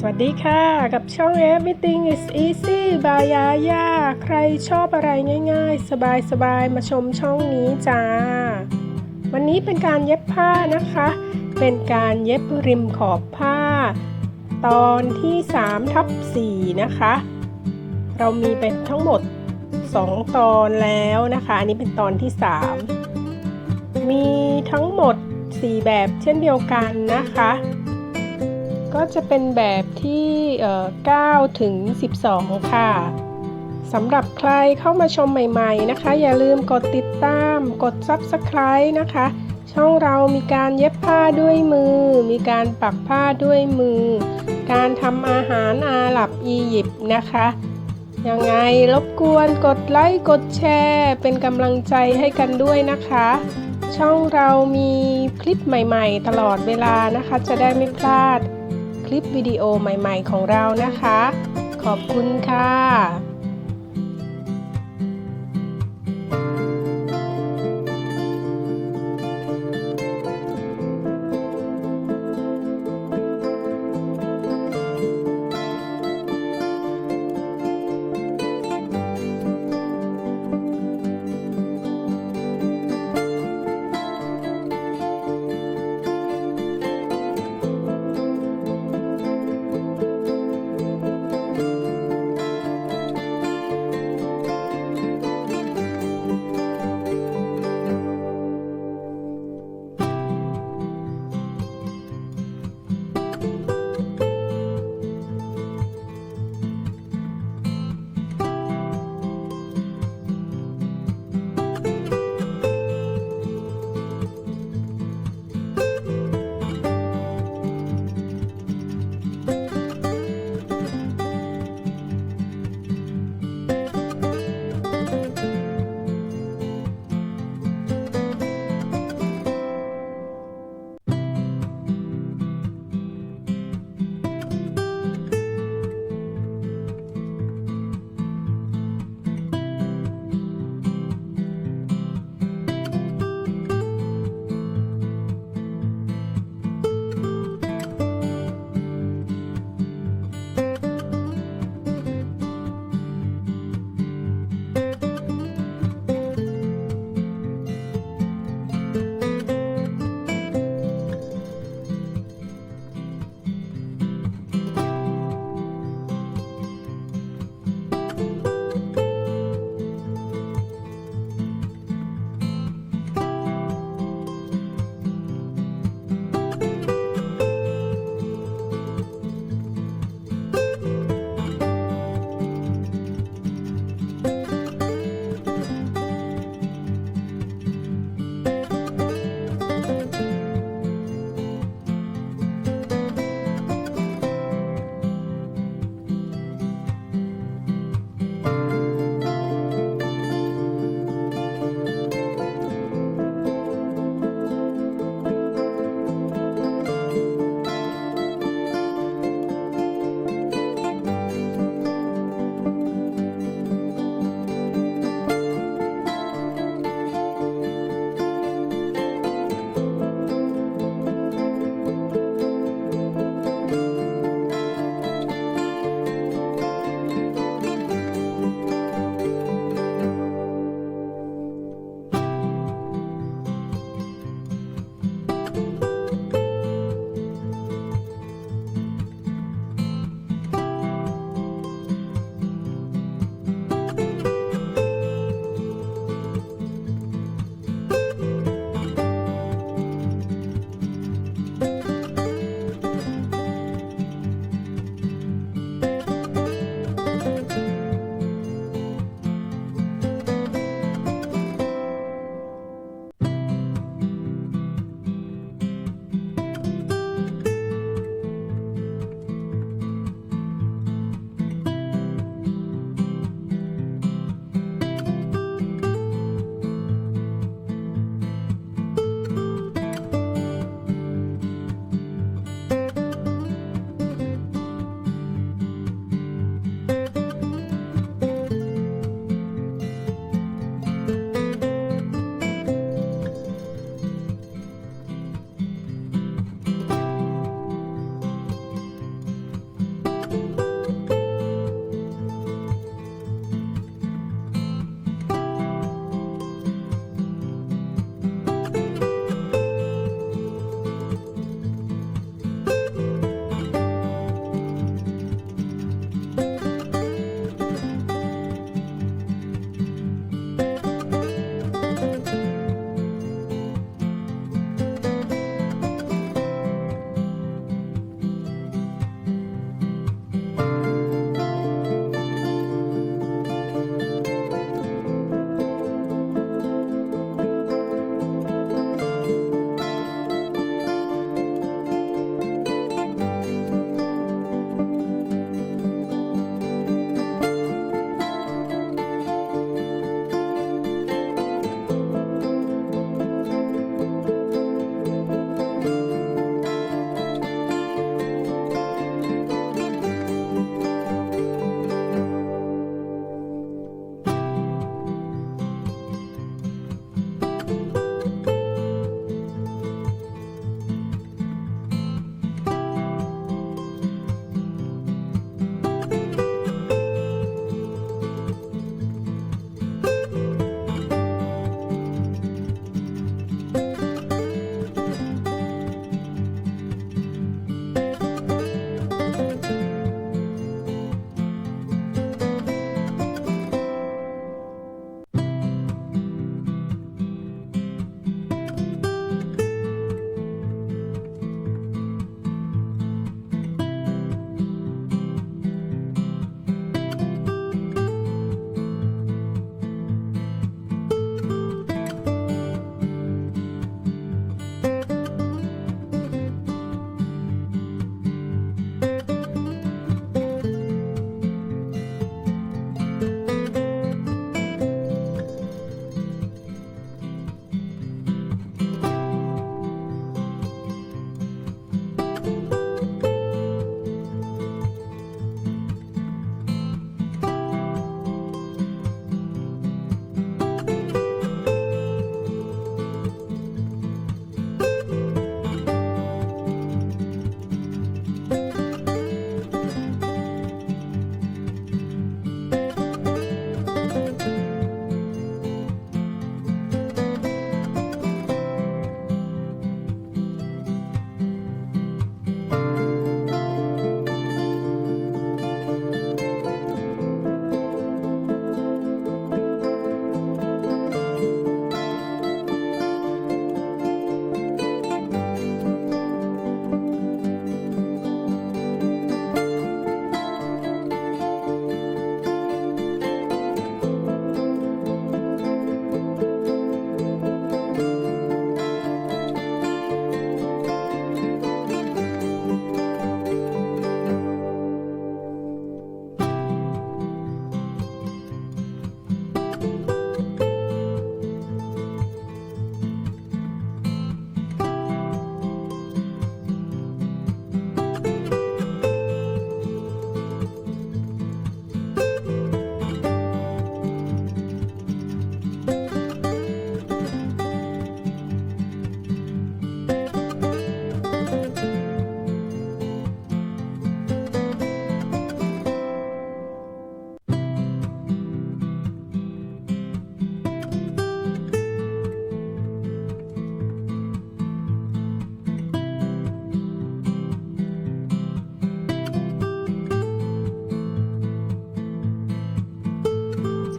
สวัสดีค่ะ กับช่อง Everything is easy by Yaya ใครชอบอะไรง่ายๆ สบายๆ มาชมช่องนี้จ้า วันนี้เป็นการเย็บผ้านะคะ เป็นการเย็บริมขอบผ้า ตอนที่3ทับ4นะคะ เรามีเป็นทั้งหมด 2 ตอนแล้วนะคะ อันนี้เป็นตอนที่ 3 มีทั้งหมด 4 แบบเช่นเดียวกันนะคะ ก็จะเป็นแบบที่เอ่อ9ถึง 12 ค่ะสำหรับใครเข้ามาชมใหม่ๆนะคะ อย่าลืมกดติดตาม กด Subscribe นะคะ ช่องเรามีการเย็บผ้าด้วยมือ มีการปักผ้าด้วยมือ การทำอาหารอาหรับอียิปต์นะคะยังไงรบกวนกดไลค์กดแชร์ เป็นกำลังใจให้กันด้วยนะคะ ช่องเรามีคลิปใหม่ๆ ตลอดเวลานะคะ จะได้ไม่พลาด ลิปวิดีโอใหม่ ๆ ของเรานะคะ ขอบคุณค่ะ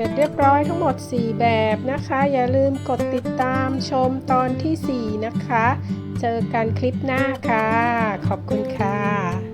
จเรียบร้อยทั้งหมด 4 แบบนะคะ อย่าลืมกดติดตามชมตอนที่ 4 นะคะ เจอกันคลิปหน้าค่ะ ขอบคุณค่ะ